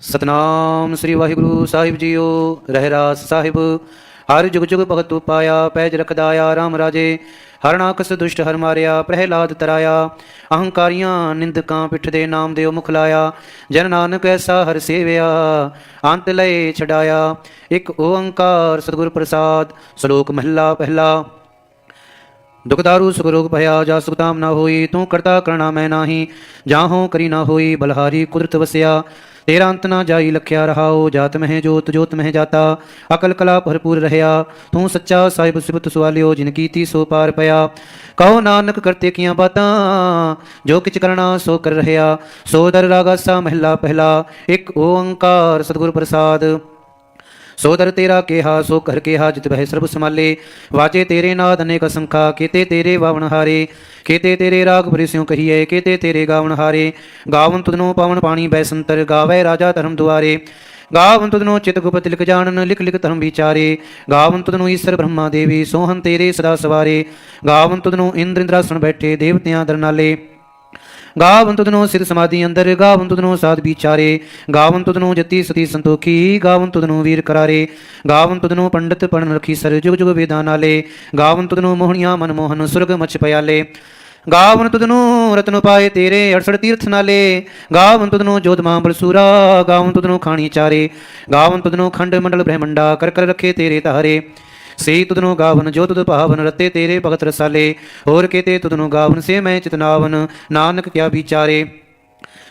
ਸਤਨਾਮ ਸ੍ਰੀ ਵਾਹਿਗੁਰੂ ਸਾਹਿਬ ਜੀਓ ਰਹਿਰਾਸ ਸਾਹਿਬ। ਹਰ ਜੁਗ ਜੁਗ ਭਗਤ ਪਾਇਆ ਪੈਜ ਰਖਦਾਇਆ ਰਾਮ ਰਾਜੇ। ਹਰਨਾਕਸ ਦੁਸ਼ਟ ਹਰ ਮਾਰਿਆ, ਪ੍ਰਹਿਲਾਦ ਤਰਾਇਆ। ਅਹੰਕਾਰੀਆਂ ਨਿੰਦਕਾਂ ਪਿੱਠ ਦੇ ਨਾਮ ਦੇ ਮੁਖ ਲਾਇਆ। ਜਨ ਨਾਨਕ ਐਸਾ ਹਰ ਸੇਵਿਆ, ਅੰਤ ਲਏ ਛਡਾਇਆ। ਇੱਕ ਓੰਕਾਰ ਸਤਿਗੁਰ ਪ੍ਰਸਾਦ, ਸ਼ਲੋਕ ਮਹਲਾ ਪਹਿਲਾ। ਦੁਖਦਾਰੂ ਸੁਖ ਰੋਗ ਭਇਆ, ਜਾ ਸੁਖਤਾਮ ਨਾ ਹੋਈ, ਤੂੰ ਕਰਤਾ ਕਰਣਾ ਮੈਂ ਨਾਹੀ ਹੋ ਕਰੀ ਨਾ ਹੋਈ, ਬਲਹਾਰੀ ਕੁਦਰਤ ਵਸਿਆ। ਤੇਰਾ ਅੰਤ ਨਾ ਜਾਈ, ਲਖਿਆ ਰਹਾਓ ਜਾਤ ਮਹਿ ਜੋਤ ਜੋਤ ਮਹਿ ਜਾਤਾ। ਅਕਲ ਕਲਾ ਭਰਪੂਰ ਰਹਿਆ, ਤੂੰ ਸੱਚਾ ਸਾਹਿਬ ਸਿਬਤ ਸਵਾਲਿਓ ਜਿਨ ਕੀਤੀ ਸੋ ਪਾਰ ਪਿਆ। ਕਹੋ ਨਾਨਕ ਕਰਤੇ ਕੀਆਂ ਬਾਤਾਂ, ਜੋ ਕਿਛ ਕਰਨਾ ਸੋ ਕਰ ਰਹਿਆ। ਸੋ ਦਰ ਰਾਗਾਸਾ ਮਹਿਲਾ ਪਹਿਲਾ, ਇੱਕ ਓੰਕਾਰ ਸਤਿਗੁਰ ਪ੍ਰਸਾਦ। ਸੋ ਦਰ ਤੇਰਾ ਕਿਹਾ, ਸੋ ਕਰ ਕਿਹਾ, ਜਿਤ ਬਹਿ ਸਰਬ ਸਮਾਲੇ ਵਾਜੇ ਤੇਰੇ ਨਾਦ ਅਨੇਕ ਸੰਖਾ ਕੀਤੇ ਤੇਰੇ ਵਾਵਣ ਹਾਰੇ। ਕੀਤੇ ਤੇਰੇ ਰਾਗ ਬਰਿਸਿਉ ਕਹੀਏ ਕੀਤੇ ਤੇਰੇ ਗਾਵਣ ਹਾਰੇ। ਗਾਵਨ ਤੁਧਨੋ ਪਵਨ ਪਾਣੀ ਬੈ ਸੰਤਰ, ਗਾਵੇ ਰਾਜਾ ਧਰਮ ਦੁਆਰੇ। ਗਾਵਨ ਤੁਧਨੋ ਚਿਤ ਗੁਪਤ ਲਿਖ ਜਾਣਨ, ਲਿਖ ਲਿਖ ਧਰਮ ਵਿਚਾਰੇ। ਗਾਵਨ ਤੁਧਨੋ ਈਸ਼ਰ ਬ੍ਰਹਮਾ ਦੇਵੀ ਸੋਹਨ ਤੇਰੇ ਸਦਾ ਸਵਾਰੇ। ਗਾਵਨ ਤੁਧਨੋ ਇੰਦਰ ਇੰਦਰਾਸਣ ਬੈਠੇ, ਦੇਵਤਿਆਂ ਦਰਨਾਲੇ। ਗਾਵਨ ਤੁਧਨੋ ਸਿਰ ਸਮਾਧੀ ਅੰਦਰ ਗਾਵਨ ਤੁਧਨੋ ਸਾਧ ਵਿਚਾਰੇ ਗਾਵਨ ਤੁਧਨੋ ਜਤੀ ਸਤੀ ਸੰਤੋਖੀ ਗਾਵਨ ਤੁਧਨੋ ਵੀਰ ਕਰਾਰੇ ਗਾਵੰ ਤੁਧਨੋ ਪੰਡਤ ਪੜਨ ਰਖੀ ਸਰ ਜੁਗ ਜੁਗ ਵੇਦਾਂ ਨਾਲੇ ਗਾਵਨ ਤੁਧਨੋ ਮੋਹਣੀਆਂ ਮਨ ਮੋਹਨ ਸੁਰਗ ਮਚ ਪਿਆਲੇ ਗਾਵਨ ਤੁਧਨੋ ਰਤਨ ਪਾਏ ਤੇਰੇ 68 ਤੀਰਥ ਨਾਲੇ ਗਾਵਨ ਤੁਧਨੋ ਜੋਧ ਮਾਂ ਬਲਸੂਰਾ ਗਾਵਨ ਤੁਧਨੋ ਖਾਣੀ ਚਾਰੇ ਗਾਵਨ ਤੁਧਨੋ ਖੰਡ ਮੰਡਲ ਬ੍ਰਹਮੰਡਾ ਕਰ ਕਰ ਰਖੇ ਤੇਰੇ ਤਾਰੇ ਸੇ ਤੁਧਨੋ ਗਾਵਨ ਜੋ ਤੁਧ ਭਾਵਨ ਰਤੇ ਤੇਰੇ ਭਗਤ ਰਸਾਲੇ ਹੋਰ ਕੇਤੇ ਤੁਧਨੋ ਗਾਵਨ ਸੇ ਮੈਂ ਚਿਤਨਾਵਨ ਨਾਨਕ ਕਿਆ ਵਿਚਾਰੇ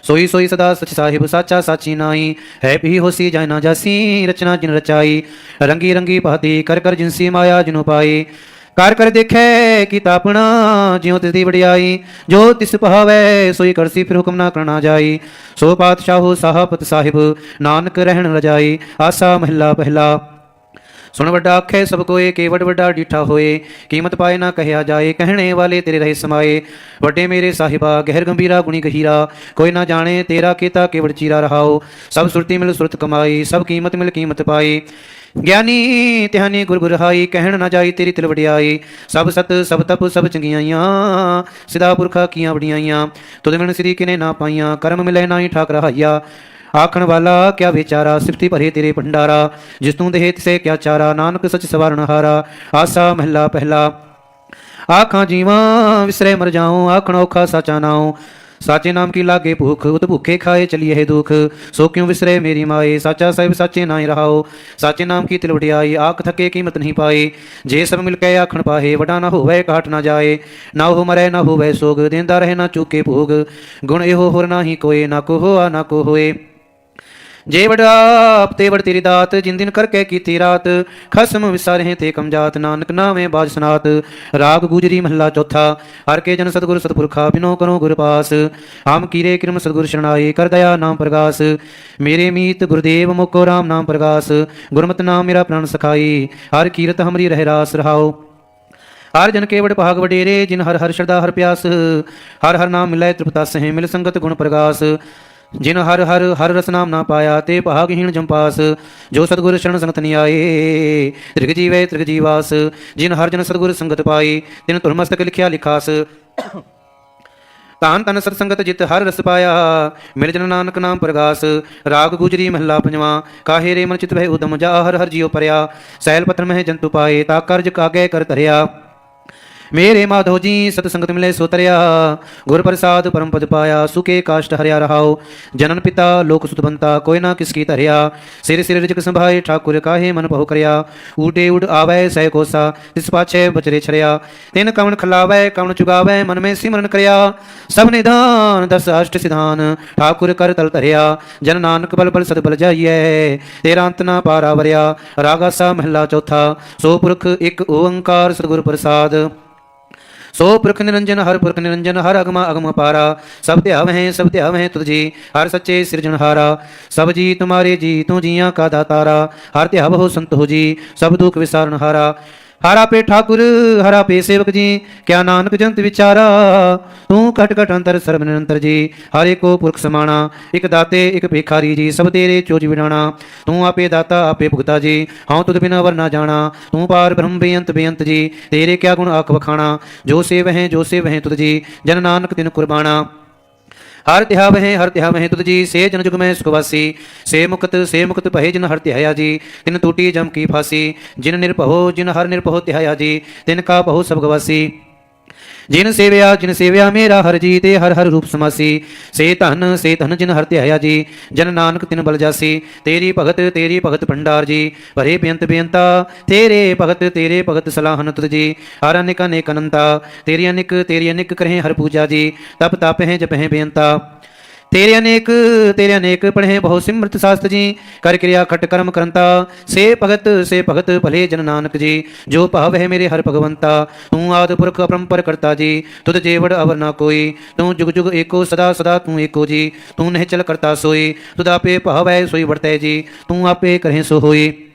ਸੋਈ ਸੋਈ ਸਦਾ ਸਚ ਸਾਹਿਬ ਸਾਚਾ ਸਾਚੀ ਨਾਈ ਹੈ ਵੀ ਹੋਸੀ ਜਾਇ ਨਾ ਜਾਸੀ ਰਚਨਾ ਜਿਨ ਰਚਾਈ ਰੰਗੀ ਰੰਗੀ ਭਾਤੀ ਕਰ ਕਰ ਜਿਨਸੀ ਮਾਇਆ ਜਿਨੁ ਪਾਈ ਕਰ ਕਰ ਦੇਖੈ ਕੀ ਤਾਪਣਾ ਜਿਉ ਤਿਸ ਦੀ ਵਡਿਆਈ ਜੋ ਤਿਸ ਭਾਵੈ ਸੋਈ ਕਰਸੀ ਫਿਰ ਹੁਕਮ ਨਾ ਕਰਨਾ ਜਾਈ ਸੋ ਪਾਤਸ਼ਾਹੋ ਸਾਹਪਤ ਸਾਹਿਬ ਨਾਨਕ ਰਹਿਣ ਰਜਾਈ ਆਸਾ ਮਹਿਲਾ ਪਹਿਲਾ ਸੁਣ ਵੱਡਾ ਆਖੇ, ਸਭ ਕੋਏ ਕੇ ਵੱਡਾ ਡੀਠਾ ਹੋਏ। ਕੀਮਤ ਪਾਏ ਨਾ ਕਹਿਆ ਜਾਏ, ਕਹਿਣੇ ਵਾਲੇ ਤੇਰੇ ਰਹੇ ਸਮਾਏ। ਵੱਡੇ ਮੇਰੇ ਸਾਹਿਬਾ, ਗਹਿਰ ਗੰਭੀਰਾ, ਗੁਣੀ ਗਹੀਰਾ। ਕੋਈ ਨਾ ਜਾਣੇ ਤੇਰਾ ਕੀਤਾ ਕੇਵੜ ਚੀਰਾ ਰਹਾਓ। ਸਭ ਸੁਰਤੀ ਮਿਲ ਸੁਰਤ ਕਮਾਈ, ਸਭ ਕੀਮਤ ਮਿਲ ਕੀਮਤ ਪਾਈ। ਗਿਆਨੀ ਧਿਆਨੀ ਗੁਰ ਗੁਰ ਕਹਿਣ ਨਾ ਜਾਈ ਤੇਰੀ ਤਿਲ ਵਡਿਆਈ। ਸਭ ਸਤ, ਸਭ ਤਪ, ਸਭ ਚੰਗਿਆਈਆਂ। ਸਿਦਾ ਪੁਰਖਾ ਕੀਆਂ ਵਡਿਆਈਆਂ। ਤੁਧ ਮਿਲ ਸ੍ਰੀ ਕਿਨੇ ਨਾ ਪਾਈਆਂ, ਕਰਮ ਮਿਲੇ ਨਾਹੀ ਠਾਕ ਰਹਾਈਆ ਆਖਣ ਵਾਲਾ ਕਿਆ ਵਿਚਾਰਾ ਸਿਫਤੀ ਭਰੇ ਤੇਰੇ ਭੰਡਾਰਾ ਜਿਸ ਤੂੰ ਦੇਹ ਤਿਸੇ ਕਿਆ ਚਾਰਾ ਨਾਨਕ ਸਚ ਸਵਾਰਨ ਹਾਰਾ ਆਸਾ ਮਹਿਲਾ ਪਹਿਲਾ ਆਖਾਂ ਜੀਵਾਂ ਵਿਸਰੇ ਮਰ ਜਾਉ ਆਖਣ ਔਖਾ ਸਾਚਾ ਨਾਉ ਸਾਚੇ ਨਾਮ ਕੀ ਲਾਗੇ ਭੁਖ ਉਤ ਭੁਖੇ ਖਾਏ ਚਲੀਏ ਹੈ ਦੁਖ ਸੋ ਕਿਉ ਵਿਸਰੇ ਮੇਰੀ ਮਾਏ ਸਾਚਾ ਸਾਹਿਬ ਸਾਚੇ ਨਾਹੀ ਰਹਾਓ ਸਾਚੇ ਨਾਮ ਕੀ ਤਿਲ ਵਡਿਆਈ ਆਖ ਥਕੇ ਕੀਮਤ ਨਹੀਂ ਪਾਏ ਜੇ ਸਭ ਮਿਲ ਕੇ ਆਖਣ ਪਾਹੇ ਵਡਾ ਨਾ ਹੋਵੇ ਕਾਟ ਨਾ ਜਾਏ ਨਾ ਹੋ ਮਰੇ ਨਾ ਹੋਵੇ ਸੋਗ ਦੇਂਦਾ ਰਹੇ ਨਾ ਚੁੱਕੇ ਭੋਗ ਗੁਣ ਇਹੋ ਹੋਰ ਨਾਹੀ ਕੋਏ ਨਾ ਕੋ ਹੋਆ ਨਾ ਕੋ ਹੋਏ ਜੇ ਵਡਾਪ ਤੇ ਵਡ ਤੇਰੀ ਦਾਤ, ਜਿਨ ਦਿਨ ਕਰਕੇ ਕੀਤੀ ਰਾਤ, ਖਸਮ ਵਿਸਾਰੇ ਤੇ ਕਮਜਾਤ ਨਾਨਕ ਨਾਵੇਂ ਬਾਜ ਸਨਾਤ। ਰਾਗ ਗੁਜਰੀ ਮਹੱਲਾ ਚੌਥਾ, ਹਰ ਕੇ ਜਨ ਸਤਗੁਰ ਸਤਪੁਰਖਾ ਬਿਨੋ ਕਰੋ ਗੁਰ ਪਾਸ। ਆਮ ਕੀਰੇ ਕਿਰਮ ਸਤਗੁਰ ਸ਼ਰਣਾਈ ਕਰ ਦਇਆ ਨਾਮ ਪ੍ਰਗਾਸ। ਮੇਰੇ ਮੀਤ ਗੁਰਦੇਵ ਮੁਕੋ ਰਾਮ ਨਾਮ ਪ੍ਰਗਾਸ। ਗੁਰਮਤਿ ਨਾਮ ਮੇਰਾ ਪ੍ਰਾਨ ਸਖਾਈ, ਹਰ ਕੀਰਤ ਹਮਰੀ ਰਹਿ ਰਾਸ ਰਹਾਓ ਹਰ ਜਨ ਕੇਵੜ ਭਾਗ ਵਡੇਰੇ, ਜਿਨ ਹਰ ਹਰ ਸ਼ਰਦਾ ਹਰ ਪਿਆਸ। ਹਰ ਹਰ ਨਾਮ ਮਿਲੈ ਤ੍ਰਿਪਤਸ ਹੈ ਮਿਲ ਸੰਗਤ ਗੁਣ ਪ੍ਰਗਾਸ। जिन हर हर हर रस नाम ना पाया, ते पहागहीण जम्पास जो सदगुर शरण संगत नियाए त्रिग जीवे त्रिग जीवास। जिन हर जन सदगुर संगत पाई तिन तुरमस्तक लिखिया लिखास। तान तन सतसंगत जित हर रस पाया, मिल जन नानक नाम प्रगास। राग गुजरी महला पंजवा, काहे रे मन चित भय उदम, जा हर हर जियो परया। सैल पत्र मह जंतु पाए, ता कर्ज कागे कर तरिया मेरे माधव जी, सतसंगत मिले सोतरिया। गुर प्रसाद परम पद पाया, सुखे काष्ट हरिया रहाओ। जनन पिता, लोक सुत बनता, कोई ना किसकी तरिया। सिर सिर रिजक संभा ठाकुर काहे मन पहु करिया। ऊटे उठ आवय सह कोसा, तिस पाछे बचरे छरिया। तिन कवन खलावय कवन चुगावय मन में सिमरन करिया। सब निधान, दस अष्ट सिधान, ठाकुर कर तल तरिया। जन नानक बल बल सद बल जाइए। तेरा अंत ना पारावरिया रागा सा महला चौथा। सो पुरख एक ओंकार सतगुर प्रसाद। ਸੋ ਪੁਰਖ ਨਿਰੰਜਨ, ਹਰ ਪੁਰਖ ਨਿਰੰਜਨ, ਹਰ ਅਗਮ ਅਗਮ ਪਾਰਾ। ਸਭ ਧਿਆਵ ਹੈ ਸਭ ਧਿਆਵ ਹੈ ਤੁਧ ਜੀ, ਹਰ ਸੱਚੇ ਸਿਰਜਣਹਾਰਾ ਸਭ ਜੀ, ਤੁਮਾਰੇ ਜੀ, ਤੂੰ ਜੀਆਂ ਕਾ ਦਾਤਾਰਾ। ਹਰ ਧਿਆਵ ਹੋ ਸੰਤ ਹੋ ਜੀ, ਸਭ ਦੁਖ ਵਿਸਾਰਨਹਾਰਾ ਹਰਾ ਪੇ ਠਾਕੁਰ ਹਰਾ ਪੇ ਸੇਵਕ ਜੀ ਕਿਆ ਨਾਨਕ ਜੰਤ ਵਿਚਾਰਾ ਤੂੰ ਘਟ ਘਟ ਅੰਤਰ ਸਰਬ ਨਿਰੰਤਰ ਜੀ ਹਰੇ ਕੋ ਪੁਰਖ ਸਮਾਣਾ ਇਕ ਦਾਤੇ ਇਕ ਭੇਖਾਰੀ ਜੀ ਸਭ ਤੇਰੇ ਚੋਜ ਵਿਡਾਣਾ ਤੂੰ ਆਪੇ ਦਾਤਾ ਆਪੇ ਭੁਗਤਾ ਜੀ ਹਉ ਤੁਧ ਬਿਨ ਵਰ ਨਾ ਜਾਣਾ ਤੂੰ ਪਾਰ ਬ੍ਰਹਮ ਬੇਅੰਤ ਬੇਅੰਤ ਜੀ ਤੇਰੇ ਕਿਆ ਗੁਣ ਆਖ ਵਖਾਣਾ ਜੋ ਸੇਵ ਹੈ ਜੋ ਸੇਵ ਹੈ ਤੁਧ ਜੀ ਜਨ ਨਾਨਕ ਤਿਨ ਕੁਰਬਾਨਾ ਹਰ ਤਿਹਾ ਵਹਿ, ਹਰ ਤਿਹਾ ਵਹਿ ਤੁਧ ਜੀ, ਸੇ ਜਨ ਜੁਗ ਮੈਂ ਸੁਖ ਸੇ ਮੁਕਤ ਸੇ ਮੁਕਤ ਪਹਿ ਜਿਨ ਹਰ ਤਿਹਾਇਆ ਜੀ। ਤਿਨ ਟੂਟੀ ਜਮ ਕੀ ਫਾਸੀ, ਜਿਨ ਨਿਰਭਉ, ਜਿਨ ਹਰ ਨਿਰਭਉ ਤਿਹਾਇਆ ਜੀ। ਤਿਨ ਕਾ ਬਹੁ ਸਭ ਗਵਾਸੀ जिन सेव्या जिन सेव्या मेरा हर जी ते हर हर रूप समासी। से धन से धन जिन हर त्याया जी, जन नानक तिन बल जासी। तेरी भगत तेरी भगत भंडार जी, भरे बेंत बेंता तेरे भगत तेरे भगत सलाहन तुत जी। हर अनिक अनेक अनंता। तेरी अनिक तेरी अनिक करहें हर पूजा जी। तप तप हैं जप हैं बेंता तेरे अनेक तेरे अनेक पढ़े बहु सिमृत शास्त्र जी, कर क्रिया खट कर्म करंता। से भगत से भगत भले जन नानक जी, जो पहव है मेरे हर भगवंता। तू आद पुरख अपरंपर करता जी तुद जेवड़ अवर ना कोई। तू जुग जुग एको, सदा सदा तू एको जी। तू नहीं चल करता सोई तुदापे पहव है सोई बढ़ते जी। तू आपे करें सो होई।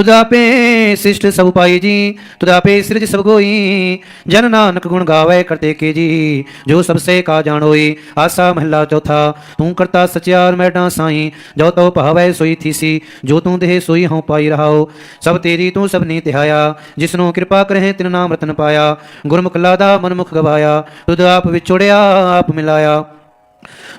ਤੁਦਾਪੇ ਸਿਸ਼ਟ ਸਭ ਪਾਈ ਜੀ ਤੁਦਾਪੇ ਸਿਰਜ ਸਭ ਗੋਈ। ਜਨ ਨਾਨਕ ਗੁਣ ਗਾਵੇ ਕਰਤੇ ਕੇ ਜੀ, ਜੋ ਸਭ ਸੇ ਕਾ ਜਾਣੋਈ ਆਸਾ ਮਹਲਾ ਚੌਥਾ। ਤੂੰ ਕਰਤਾ ਸਚਿਆਰ ਮੈਡਾ ਸਾਈ ਜੋ ਤੋ ਭਾਵੇ ਸੋਈ ਥੀਸੀ, ਜੋ ਤੂੰ ਦੇਹ ਸੋਈ ਹਉ ਪਾਈ ਰਹਾਓ। ਸਭ ਤੇਰੀ ਤੂੰ ਸਭ ਨੀ ਤਿਹਾਇਆ, ਜਿਸਨੂੰ ਕਿਰਪਾ ਕਰਹਿ ਤਿਨ ਨਾਮ ਰਤਨ ਪਾਇਆ। ਗੁਰਮੁਖ ਲਾਦਾ ਮਨਮੁਖ ਗਵਾਇਆ, ਤੁਧ ਆਪ ਵਿਛੋੜਿਆ, ਆਪ ਮਿਲਾਇਆ।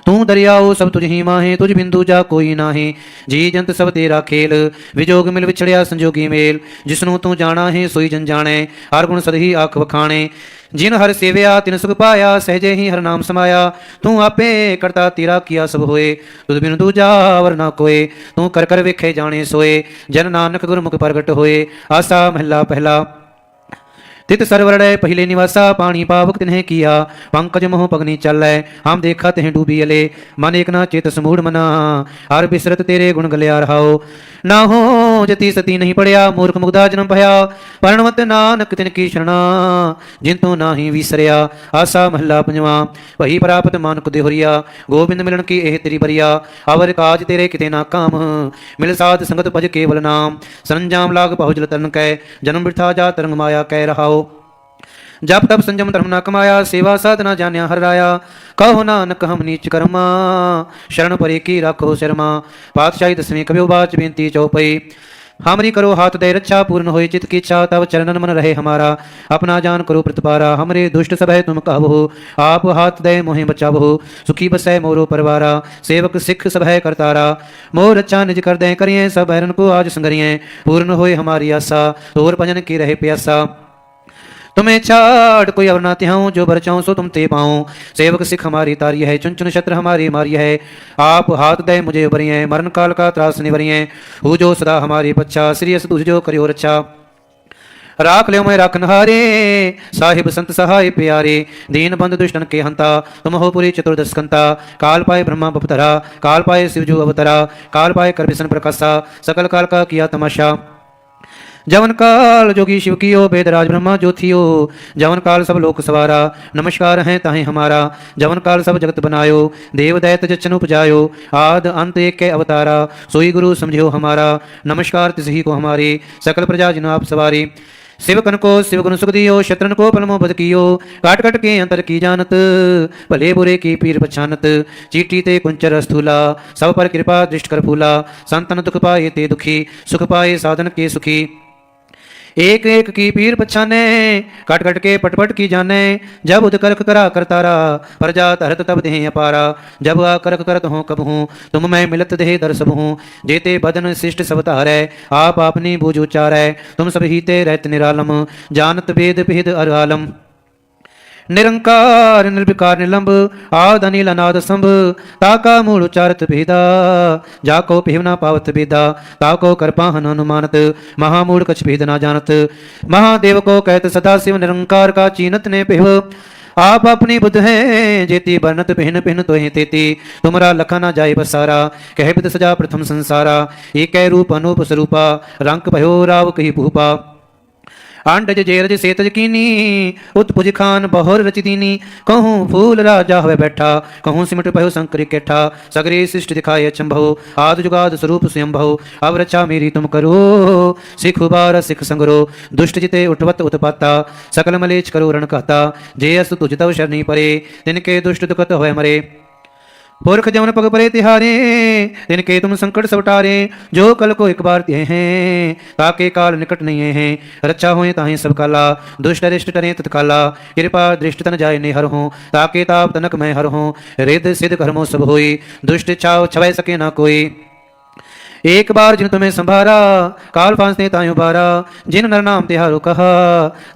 ਤੂੰ ਦਰਿਆਓ ਸਭ ਤੁਝ ਹੀ ਮਾਹੇ, ਤੁਝ ਬਿੰਦੂ ਜਾ ਕੋਈ ਨਾਹੀ। ਜੀ ਜੰਤ ਸਭ ਤੇਰਾ ਖੇਲ, ਵਿਜੋਗ ਮਿਲ ਵਿਛੜਿਆ ਸੰਜੋਗੀ ਮੇਲ। ਜਿਸਨੂੰ ਤੂੰ ਜਾਣਾ ਹੈ, ਸੋਈ ਜਨ ਜਾਣੇ, ਹਰ ਗੁਣ ਸਦਹੀ ਆਖ ਵਖਾਣੇ। ਜਿਨ ਹਰ ਸੇਵਿਆ, ਤਿਨ ਸੁਖ ਪਾਇਆ, ਸਹਜੇ ਹੀ ਹਰ ਨਾਮ ਸਮਾਇਆ। ਤੂੰ ਆਪੇ ਕਰਤਾ ਤੇਰਾ ਕੀਆ ਸਭ ਹੋਏ, ਤੁਧ ਬਿਨ ਦੂਜਾ ਵਰ ਨਾ ਕੋਏ। ਤੂੰ ਕਰ ਕਰ ਵੇਖੇ ਜਾਣੇ ਸੋਏ, ਜਨ ਨਾਨਕ ਗੁਰਮੁਖ ਪ੍ਰਗਟ ਹੋਏ। ਆਸਾ ਮਹਿਲਾ ਪਹਿਲਾ। तित सरवरण पहले निवासा पानी पावक ने किया। पंकज मोह पगनी चल हम देखा तेह डूबी अले। मन एक ना, चेत समूढ़ मना। हर बिसरत तेरे गुण गलिया रहाओ। ना हो, जति सती नहीं पड़िया मूर्ख मुग्धा जन्म भया। परणवत नानक तिन की शरणा, जिन तू ना ही विसरिया। आसा महला पंजवा वही प्राप्त मानक देहरिया। गोविंद मिलन की एह तेरी बरिया। अवर काज तेरे किते ना काम। मिल साध संगत भज केवल नाम। संजाम लाग पहुजल तरन कै। जन्म बिठा जा तरंग माया कह रहाओ। जप तप संजम धर्म न कमाया, सेवा साधना जान्या, हर राया। कहो नानक, हम नीच कर्मा। शरण परे की राखो शर्मा। पातशाही दसवीं कवि उबाच, बेनती चौपई। हमरी करो हाथ दे रक्षा, पूर्ण होय चित की इच्छा तब चरणन मन रहे हमारा। अपना जान करो प्रतिपारा, हमरे दुष्ट सब तुम कहो आप हाथ दे, मोहे बचाबो सुखी बसै मोरो परवारा। सेवक सिख सब है करतारा मोर रक्षा निज कर दे, करिए सब बैरन को आज संगरिए। पूर्ण होय हमारी आशा, तोर भजन की रहे प्यासा। तुम्हें छाड़, कोई अब ना त्याऊँ जो भर बरचाऊँ सो तुम ते पाऊँ। सेवक सिख हमारी तारी है चुन चुन शत्र हमारी मारी है। आप हाथ दे मुझे उभरिए मरण काल का त्रास निवरिए हु। जो सदा हमारी पच्छा श्रीयस जो करियो रक्षा। राख लियो मैं राखनहारे साहिब संत सहाय प्यारे। दीन बंद दुष्टन के हंता, तुम हो पुरी चतुर्दशकंता काल पाए ब्रह्मा बपतरा, काल पाए शिवजू अवतरा। काल पाए करविशन प्रकाशा, सकल काल का किया तमाशा। जवन काल जोगी शिव कियो वेदराज ब्रह्मा जो थियो। जवन काल सब लोक सवारा, नमस्कार है ताहे हमारा। जवन काल सब जगत बनायो, देव दैत जचन उपजायो, आद अंत एक के अवतारा। सोई गुरु समझो हमारा, नमस्कार तिस ही को हमारे, सकल प्रजा जिन आप सवारी। सिवकन को शिव गुण सुख दियो, शत्रन को पलमो बद कियो। काट काट के अंतर की जानत, भले बुरे की पीर पछानत। चीटी ते कुंचर स्थूला, सब पर कृपा दृष्ट कर फूला। संतन दुख पाए ते दुखी, सुख पाए साधन के सुखी। एक एक की पीर पछाने, कट कट के पटपट की जाने। जब उदकर्क करा करतारा प्रजा तरत तब देह अपारा। जब आ करक करत हो कब हूँ, तुम मैं मिलत देह दर सब हूँ। जेते बदन शिष्ट सब तारै, आप आपनी बूझ है तुम सब हीते रहत निरालम, जानत वेद भेद अर आलम। निरंकार, निर्विकार, निलंब, आद, अनिल, अनाद, संभ। ताका मूल उचारत भेदा, जाको पिहना पावत भेदा, ताको कृपाहन हनुमानत महामूल कछ भेद ना जानत। महादेव को कहत, सदा शिव निरंकार का चीनत ने पिह। आप अपनी बुद्ध हैं, जेती बरनत पहन पहन तो तेती। तुमरा लखा ना जाए बसारा, कह बिद सजा प्रथम संसारा। एक रूप, अनूप, स्वरूपा, रंक भयो, राव कही भूपा। अंडज जेरज सेतज कीनी, उत्पुज खान बहुर रच दीनी। कहूँ फूल राजा हुए बैठा, कहूँ सिमट पहो शंकर केठा। सगरे शिष्ट दिखाए अचंभव आद जुगाद स्वरूप स्वयंभव अब रचा मेरी तुम करो, सिख उबार, सिख संगरो। दुष्ट जिते उठवत उत्पाता, सकल मलेच करो रण कहता जे अस तुझ तव शरणी परे, तिनके दुष्ट दुखत होय मरे। पुरख जमन पग परे तिहारे तिनके तुम संकट सब टारे जो कल को एक बार ते हैं ताके काल निकट नहीं है रक्षा होए ताहे सब काला, दुष्ट अरिष्ट टरे तत्काला। कृपा दृष्ट तन जाय निहर हो, ताके ताप तनक मैं हर हूँ। रिद सिद्ध कर्मो सब होई, दुष्ट छाव छवै सके ना कोई। एक बार जिन तुम्हें संभारा, काल फांस ने तायु बारा, जिन नर नाम तिहारो कहा,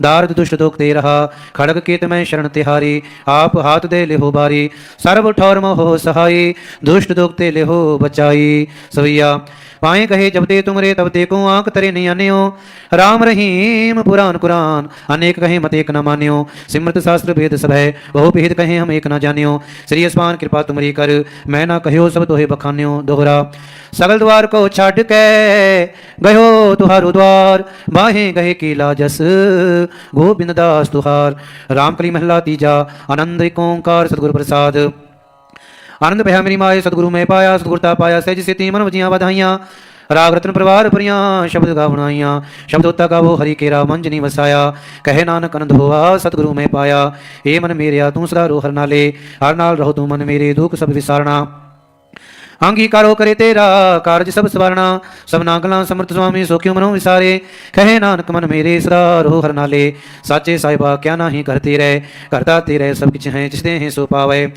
दारद दुष्ट दुख दे रहा, खड़ग के तुम्हें शरण तिहारी, आप हाथ दे ले हो बारी सर्व ठौर मोह सहाय दुष्ट दुख ते ले हो बचाई। सवैया पाए कहे जब ते तुमरे, तब ते को आँख तरे नहीं आन्यो। राम रहीम, पुराण कुरान, अनेक कहे मत एक न मान्यो। सिमृत शास्त्र भेद सब है, बहु भेद कहे हम एक न जान्यो। श्री अस्मान कृपा तुमरी कर, मैं ना कहो सब तोहे बखान्यो। दोहरा, सगल द्वार को छाड़ के गयो तुहारो द्वार। बाहे गहे की लाजस, गोविंद दास तुहार। राम रामकली महला तीजा, आनंद ओंकार सतगुरु प्रसाद। आनंद भया मेरी माए सतगुरु में पाया सतगुरता पाया, सहज से मन वजिया बधाइयाँ। राग रत्न प्रवार परियाँ शब्द गा बनाइयाँ शब्द होता गावो, हरि केरा मंजनी वसाया। कहे नानक आनंद होवा सतगुरु में पाया। ए मन मेरिया, तू सदा रो हर नाले। हर नाल रहो तू मन मेरे, दुख सब विसारना अंगीकारो करे तेरा कारज सब सवारना, सब नागला, समर्थ स्वामी, सो क्यों मनो विसारे? कहे नानक मन मेरे सदा रो हर नाले। साचे साहिबा, क्या नाही करते रहे? करता तेरे सब किछ हैं जिसते हैं सो पावे।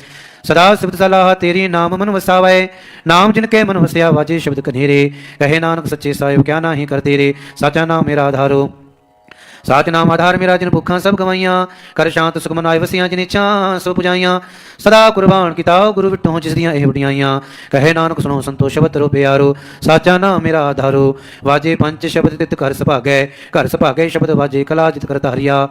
सदा शब्द सलाह तेरी नाम मन वसावे। नाम जिनके मन वसया, वाजे शब्द कन्हेरे कहे नानक सच्चे साहिब, क्या नाही करते रे? साचा नाम मेरा आधारो ਸਾਚ ਨਾਮ ਆਧਾਰ ਮੇਰਾ ਜਿਨ ਭੁੱਖਾਂ ਸਭ ਗਵਾਈਆਂ, ਕਰ ਸ਼ਾਂਤ ਸੁਖਮਨ ਆਏ ਵਸੀਆਂ ਜਿਨ ਇੱਛਾ, ਸੋ ਪੁਜਾਈਆਂ। ਸਦਾ ਕੁਰਬਾਨ ਕੀਤਾ ਗੁਰੂ ਵਿਟੋਂ ਜਿਸ ਦੀਆਂ ਇਹ ਵਡਿਆਈਆਂ। ਕਹੇ ਨਾਨਕ ਸੁਣੋ ਸੰਤੋਖ ਸ਼ਬਦ ਰੋ ਪਿਆਰੋ, ਸਾਚਾ ਨਾਮ ਮੇਰਾ ਆਧਾਰੋ। ਵਾਜੇ ਪੰਜ ਸ਼ਬਦ ਤਿਤ ਕਰ ਸੁਭਾਗੈ, ਘਰ ਸੁਭਾਗੈ ਸ਼ਬਦ ਵਾਜੇ ਕਲਾ ਜਿਤ ਕਰਤ ਹਰੀਆ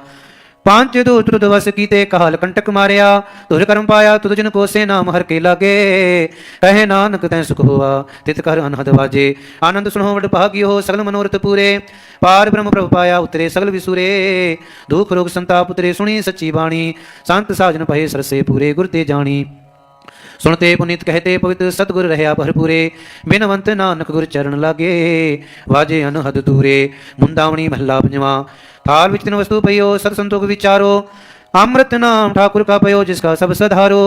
ਪੰਜ ਦੂਤ ਤੁਧ ਵਸ ਕੀਤੇ ਕਾਲ ਕੰਟਕ ਮਾਰਿਆ ਤੁਝ ਕਰਮ ਪਾਇਆ, ਤੁਧ ਜਨ ਕੋਸੇ ਨਾਮ ਹਰ ਕੇ ਲਾਗੇ। ਕਹੇ ਨਾਨਕ, ਤੈ ਸੁਖ ਹੋਆ, ਤਿਤ ਕਰ ਅਨਹਦ ਵਾਜੇ। ਆਨੰਦ ਸੁਣੋ ਵਡ ਹੋ ਸਗਲ ਮਨੋਰਥ ਪੂਰੇ। ਪਾਰ ਬ੍ਰਹਮ ਪ੍ਰਭ ਪਾਇਆ, ਉਤਰੇ ਸਗਲ ਵਿਸੂਰੇ। ਦੁਖ ਰੋਗ ਸੰਤਾਪ ਉਤਰੇ, ਸੁਣੀ ਸੱਚੀ ਬਾਣੀ। ਸੰਤ ਸਾਜਨ ਭਏ ਸਰਸੇ ਪੂਰੇ, ਗੁਰ ਤੇ ਜਾਣੀ। सुनते पुनित कहते पवित्र सतगुर रहया भरपूरे बिनवंत नानक गुर चरण लागे वाजे अनहद दूरे मुंदावणी महला पंजवा थाल विच तिन वस्तु पयो सत संतोख विचारो अमृत नाम ठाकुर का पयो जिसका सब सधारो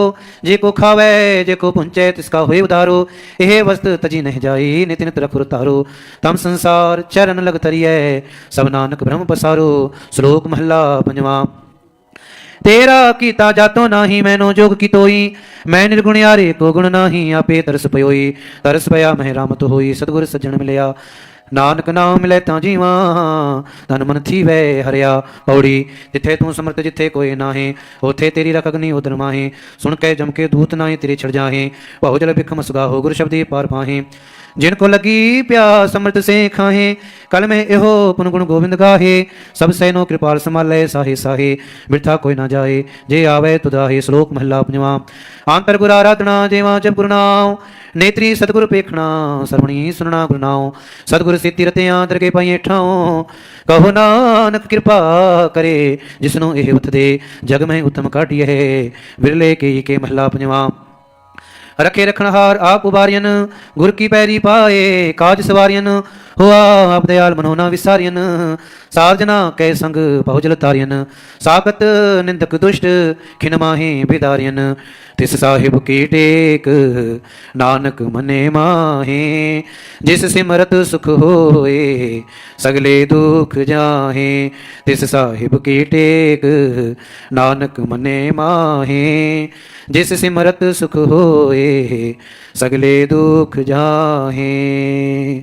जे को खावे जे को पुंचे तिसका हुए उधारो यह वस्त तजी नहीं जाई नितिन तरख उतारो तम संसार चरण लग तरिय सब नानक ब्रह्म पसारो श्लोक महला पंजवा ਤੇਰਾ ਕੀਤਾ ਜਾਤੋ ਨਾਹੀ, ਮੈਨੂੰ ਜੋਗ ਕੀ ਤੋਈ ਮੈਂ ਨਿਰਗੁਣਿਆਰੇ ਕੋ ਗੁਣ ਨਾਹੀ, ਆਪੇ ਤਰਸ ਪਇਓਈ ਤਰਸ ਪਿਆ ਮਹਿ ਰਾਮਤ ਹੋਈ, ਸਤਗੁਰ ਸੱਜਣ ਮਿਲਿਆ। ਨਾਨਕ ਨਾਮ ਮਿਲੇ ਤਾਂ ਜੀਵਾ, ਤਨ ਮਨ ਥੀਵੇ ਹਰਿਆ ਪੌੜੀ ਜਿੱਥੇ ਤੂੰ ਸਮਰਤ, ਜਿੱਥੇ ਕੋਈ ਨਾਹੀ, ਉਥੇ ਤੇਰੀ ਰਖ ਅਗਨੀ ਉਦਰ ਮਾਹੀ। ਸੁਣ ਕੇ ਜਮ ਕੇ ਦੂਤ ਨਾਹੀ, ਤੇਰੇ ਛੜ ਜਾਹੀ। ਭਉ ਜਲ ਬਿਖਮ ਸੁਗਾ ਹੋ, ਗੁਰ ਸ਼ਬਦੀ ਪਾਰ ਪਾਹੀ। जिनको लगी प्यास अमृत से खाहे कल में एहो पुन गुण गोविंद गाहे। सब सैनो कृपाल समालय साहे साहे, वृथा कोई ना जाए। जे आवे तो तुदाहे श्लोक महला पंजवा आंतर गुरु आराधना जेवा जब गुरुनाव नेत्री सतगुरु पेखना, सरवणी सुनना गुरुनाव सतगुरु से तीर्थ आंतर के पाई ठाओ कहो नानक कृपा करे, जिसनों एह उत दे। जग में उत्तम काटिय बिरले के के महला पंजवा ਰਖੇ ਰਖਣਹਾਰ ਆਪ ਉਬਾਰੀਨ ਗੁਰ ਕੀ ਪੈਰੀ ਪਾਏ ਕਾਜ ਸਵਾਰੀਨ ਹੋਆ ਆਪ ਦਇਆਲ ਮਨੋਨਾ ਵਿਸਾਰੀਨ ਸਾਰਜਨਾ ਕੈ ਸੰਗ ਪਹੁਜਲ ਤਾਰੀਨ ਸਾਗਤ ਨਿੰਦਕ ਦੁਸ਼ਟ ਖਿਨ ਮਾਹੇ ਬਿਦਾਰੀਨ ਤਿਸ ਸਾਹਿਬ ਕੀ ਟੇਕ ਨਾਨਕ ਮਨੇ ਮਾਹੇ। ਜਿਸ ਸਿਮਰਤ ਸੁਖ ਹੋਏ ਸਗਲੇ ਦੁਖ ਜਾਹੇ। ਤਿਸ ਸਾਹਿਬ ਕੀ ਟੇਕ ਨਾਨਕ ਮਨੇ ਮਾਹੇ। ਜਿਸ ਸਿਮਰਤ ਸੁਖ ਹੋਏ ਸਗਲੇ ਦੁਖ ਜਾਹੇ।